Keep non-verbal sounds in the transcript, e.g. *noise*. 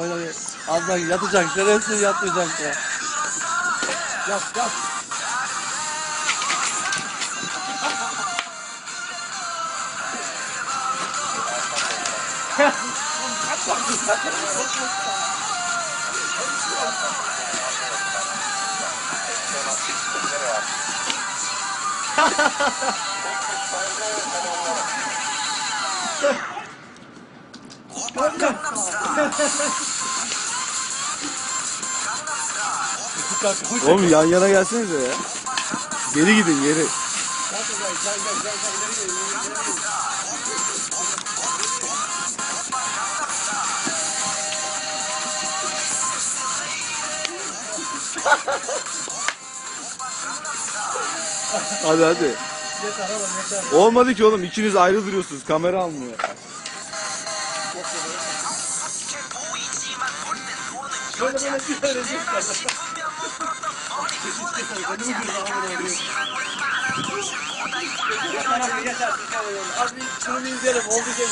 Böyle Allah yatacak. Şerefsiz yatmayacak ya. Yat yat. *laughs* Oğlum yan yana gelsenize ya. Geri gidin geri. hadi hadi. Olmadı ki oğlum ikiniz ayrı duruyorsunuz kamera almıyor. Böyle böyle bir abi yeter. Az bir şunu izleyelim. Oldu ki.